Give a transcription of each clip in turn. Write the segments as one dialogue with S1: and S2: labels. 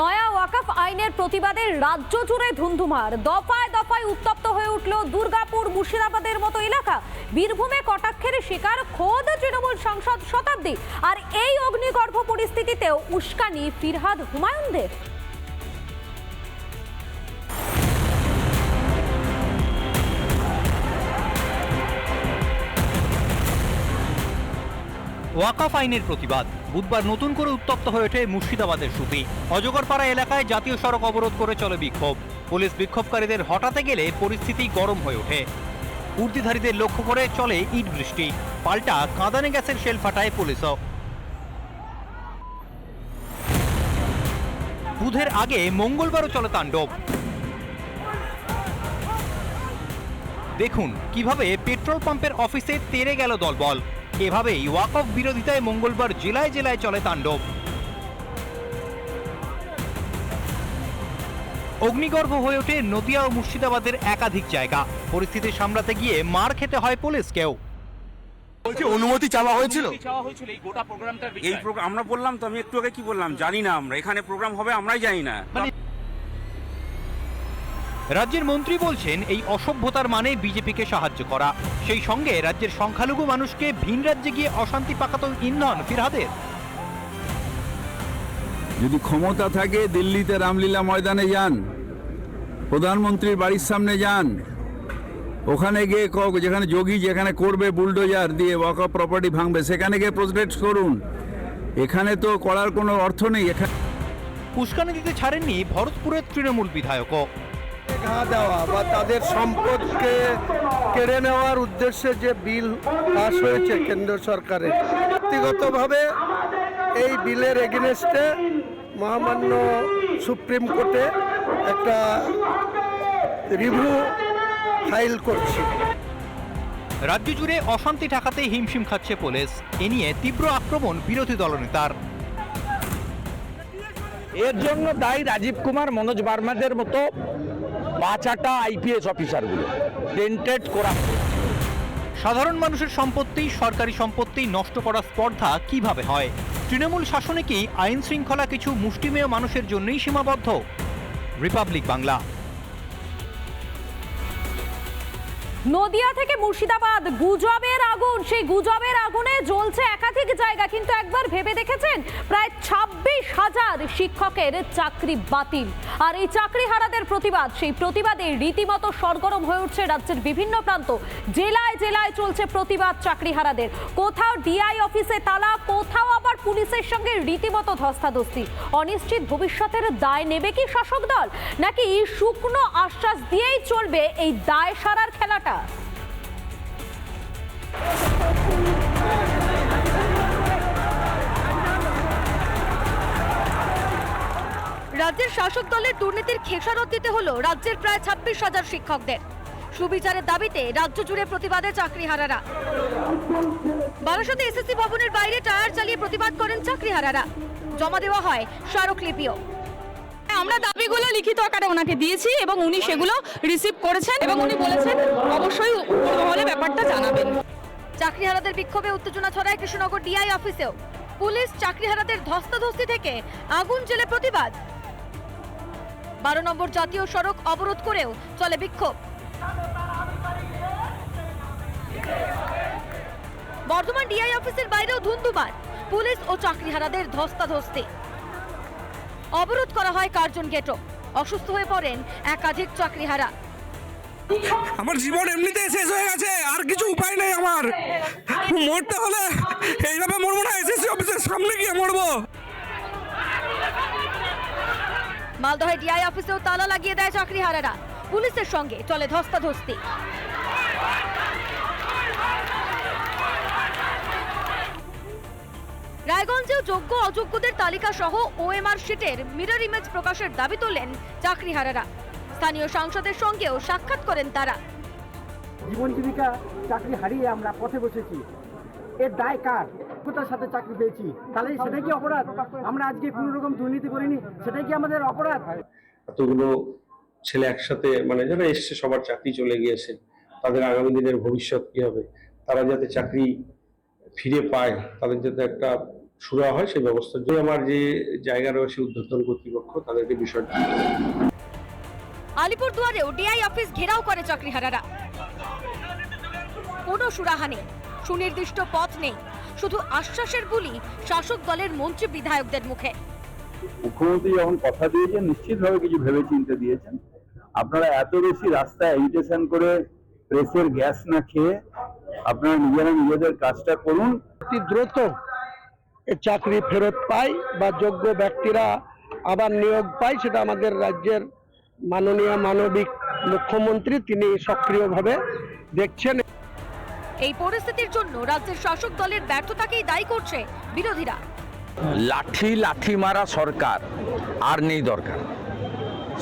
S1: নয়া ওয়াকফ আইনের প্রতিবাদে রাজ্য জুড়ে ধুন্ধুমার। দফায় দফায় উত্তপ্ত হয়ে উঠল দুর্গাপুর মুর্শিদাবাদের মতো এলাকা। বীরভূমে কটাক্ষের শিকার খোদ তৃণমূল সাংসদ শতাব্দী। আর এই অগ্নিগর্ভ পরিস্থিতিতেও উস্কানি ফিরহাদ হুমায়ুনদের।
S2: ওয়াকাফ আইনের প্রতিবাদ। বুধবার নতুন করে উত্তপ্ত হয়ে ওঠে মুর্শিদাবাদের সুতি অজগরপাড়া এলাকায় জাতীয় সড়ক অবরোধ করে চলে বিক্ষোভ। পুলিশ বিক্ষোভকারীদের হটাতে গেলে পরিস্থিতি গরম হয়ে ওঠে। উর্দিধারীদের লক্ষ্য করে চলে ইট বৃষ্টি। পাল্টা কাঁদানে গ্যাসের শেল ফাটায় পুলিশও। বুধের আগে মঙ্গলবারও চলে তাণ্ডব। দেখুন কীভাবে পেট্রোল পাম্পের অফিসে তেরে গেল দলবল। এভাবেই ওয়াকফ বিরোধিতায় মঙ্গলবার জেলায় জেলায় চলে তাণ্ডব। অগ্নিগর্ভ হয়ে ওঠে নদিয়া ও মুর্শিদাবাদের একাধিক জায়গা। পরিস্থিতি সামলাতে গিয়ে মার খেতে হয় পুলিশকেও
S3: বলছি অনুমতি চাওয়া হয়েছিল?
S4: চাওয়া হয়েছিল এই গোটা প্রোগ্রামটার
S3: এই
S4: বিষয়ে।
S3: প্রোগ্রাম আমরা বললাম তো আমি একটু আগে কি বললাম? জানি না আমরা এখানে প্রোগ্রাম হবে আমরাই জানি না।
S2: মানে রাজ্যের মন্ত্রী বলছেন এই অসভ্যতার মানে বিজেপিকে সাহায্য করা। সেই সঙ্গে রাজ্যের সংখ্যালঘু মানুষকে ভিন রাজ্যে গিয়ে অশান্তি পাকাতো ইন্ধন ফিরহাদের।
S5: যদি ক্ষমতা থাকে দিল্লিতে রামলীলা ময়দানে যান প্রধানমন্ত্রীর বাড়ির সামনে যান ওখানে গিয়ে ক- যেখানে যোগী যেখানে করবে বুলডোজার দিয়ে ওয়াক প্রপার্টি ভাঙবে সেখানে গিয়ে প্রোটেক্ট করুন। এখানে তো করার কোনো অর্থ নেই এখানে
S2: উস্কানি দিতে ছাড়েননি ভরতপুরের তৃণমূল বিধায়কও।
S6: ঘা দেওয়া বা তাদের সম্পদকে কেড়ে নেওয়ার উদ্দেশ্যে যে বিল পাস হয়েছে কেন্দ্র সরকারের ব্যক্তিগতভাবে এই বিলের এগেনস্টে মহামান্য সুপ্রিম কোর্টে একটা রিভিউ ফাইল করছি।
S2: রাজ্য জুড়ে অশান্তি ঠেকাতে হিমশিম খাচ্ছে পুলিশ। এ নিয়ে তীব্র আক্রমণ বিরোধী দলনেতার।
S7: এর জন্য দায়ী রাজীব কুমার মনোজ বার্মাদের মতো পাঁচাটা আইপিএস অফিসারগুলো টেন্টেড করা।
S2: সাধারণ মানুষের সম্পত্তি, সরকারি সম্পত্তি নষ্ট করার স্পর্ধা কীভাবে হয়? তৃণমূল শাসনে কি আইন শৃঙ্খলা কিছু মুষ্টিমেয় মানুষের জন্যই সীমাবদ্ধ? রিপাবলিক বাংলা।
S1: নদিয়া থেকে মুর্শিদাবাদ, গুজবের আগুন। সেই গুজবের আগুনে জ্বলছে একাধিক জায়গা, কিন্তু একবার ভেবে দেখেছেন, প্রায় ছাব্বিশ হাজার শিক্ষকের চাকরি বাতিল। আর এই চাকরি হারাদের প্রতিবাদ, সেই প্রতিবাদে রীতিমতো সরগরম হয়ে উঠছে রাজ্যের বিভিন্ন প্রান্ত। জেলায় জেলায় চলছে প্রতিবাদ চাকরি হারাদের কোথাও ডিআই অফিসে তালা, কোথাও আবার পুলিশের সঙ্গে রীতিমতো ধস্তাধস্তি। অনিশ্চিত ভবিষ্যতের দায় নেবে কি শাসক দল? নাকি শুকনো আশ্বাস দিয়েই চলবে এই দায় সারার খেলাটা? রাজ্যের শাসক দলের দুর্নীতির খেসারত দিতে হলো রাজ্যের প্রায় ছাব্বিশ হাজার শিক্ষকদের। সুবিচারের দাবিতে রাজ্য জুড়ে প্রতিবাদে চাকরিহারারা। বারাসাতে এসএসসি ভবনের বাইরে টায়ার চালিয়ে প্রতিবাদ করেন চাকরিহারারা। জমা দেওয়া হয় স্মারকলিপিও।
S8: আমরা দাবিগুলো লিখিত আকারে ওনাকে দিয়েছি এবং উনি সেগুলো রিসিভ করেছেন এবং উনি বলেছেন অবশ্যই উপর মহলে ব্যাপারটা জানাবেন।
S1: চাকরিহারাদের বিক্ষোভে উত্তেজনা ছড়ায় কৃষ্ণনগর ডিআই অফিসেও। পুলিশ চাকরিহারাদের ধস্তাধস্তি থেকে আগুন জেলে প্রতিবাদ। বারো নম্বর জাতীয় সড়ক অবরোধ করেও চলে বিক্ষোভ। বর্ধমান ডিআই অফিসের বাইরেও ধুন্ধুমার পুলিশ ও চাকরিহারাদের ধস্তাধস্তি। অবরোধ করা হয় কার্জন গেটও। অসুস্থ হয়ে পড়েন একাধিক চাকরিহারা।
S9: আমার জীবন এমনিতেই শেষ হয়ে গেছে আর কিছু উপায় নেই আমার। মরতে হলে এইভাবে মরবো না এসএসসি অফিসের সামনে গিয়ে মরবো।
S1: মালদহে ডিআই অফিসেও তালা লাগিয়ে দেয় চাকরিহারারা। পুলিশের সঙ্গে চলে ধস্তাধস্তি। রায়গঞ্জেও যোগ্য অযোগ্যদের তালিকা সহ ওএমআর শিটের মিরর ইমেজ প্রকাশের দাবি তোলেন চাকরিহারারা। স্থানীয় সাংসদের সঙ্গেও সাক্ষাৎ করেন তারা।
S6: জীবন জীবিকা চাকরি হারিয়ে আমরা পথে বসেছি। এর দায় কার? কোথার সাথে চাকরি পেয়েছি। তাহলে সেটাই কি অপরাধ? আমরা আজকে কোনো রকম দুর্নীতি করিনি সেটাই কি আমাদের অপরাধ?
S10: এতগুলো ছেলে একসাথে মানে যারা এসছে সবার চাকরি চলে গিয়েছে তাদের আগামী দিনের ভবিষ্যৎ কি হবে? তারা যাতে চাকরি ফিরে পায় তাদের যাতে একটা সুরা হয় সেই ব্যবস্থার জন্য আমার যে জায়গা রয়েছে উদ্বোধন কর্তৃপক্ষ তাদেরকে বিষয়টা।
S8: আলিপুরদুয়ারেও ডিআই অফিস ঘেরাও করে চাকরিহারারা। কোনো সুরাহা নেই সুনির্দিষ্ট পথ নেই শুধু আশ্বাসের গুলি শাসক দলের মন্ত্রী বিধায়কদের মুখে।
S11: মুখ্যমন্ত্রী যখন কথা দিয়েছেন নিশ্চিতভাবে কিছু ভেবে চিন্তে দিয়েছেন। আপনারা এত বেশি রাস্তায় এজিটেশন করে প্রেসের গ্যাস না খেয়ে আপনারা নিজেরা নিজেদের কাজটা করুন।
S12: অতি দ্রুত চাকরি ফেরত পায় বা যোগ্য ব্যক্তিরা আবার নিয়োগ পায় সেটা আমাদের রাজ্যের মাননীয় মানবিক মুখ্যমন্ত্রী তিনি সক্রিয়ভাবে দেখছেন।
S8: এই পরিস্থিতির জন্য রাজ্যের শাসক দলের ব্যর্থতাকেই দায়ী করছে বিরোধীরা।
S7: লাঠি লাঠি মারা সরকার আর নেই দরকার।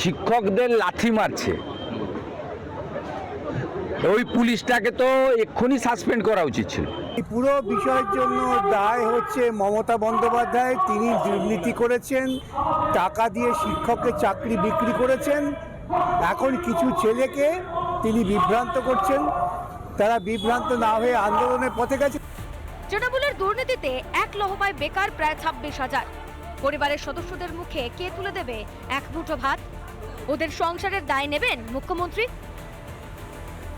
S7: শিক্ষকদের লাঠি মারছে। ওই পুলিশটাকে তো এক্ষুনি সাসপেন্ড করা উচিত ছিল।
S12: এই পুরো বিষয়ের জন্য দায় হচ্ছে মমতা বন্দ্যোপাধ্যায়। তিনি দুর্নীতি করেছেন টাকা দিয়ে শিক্ষকের চাকরি বিক্রি করেছেন। এখন কিছু ছেলেকে তিনি বিভ্রান্ত করছেন। তারা বিভ্রান্ত না হয়ে আন্দোলনের পথে গেছে।
S8: তৃণমূলের দুর্নীতিতে এক লহমায় বেকার প্রায় ছাব্বিশ হাজার। পরিবারের সদস্যদের মুখে কে তুলে দেবে এক মুঠো ভাত? ওদের সংসারের দায় নেবেন মুখ্যমন্ত্রী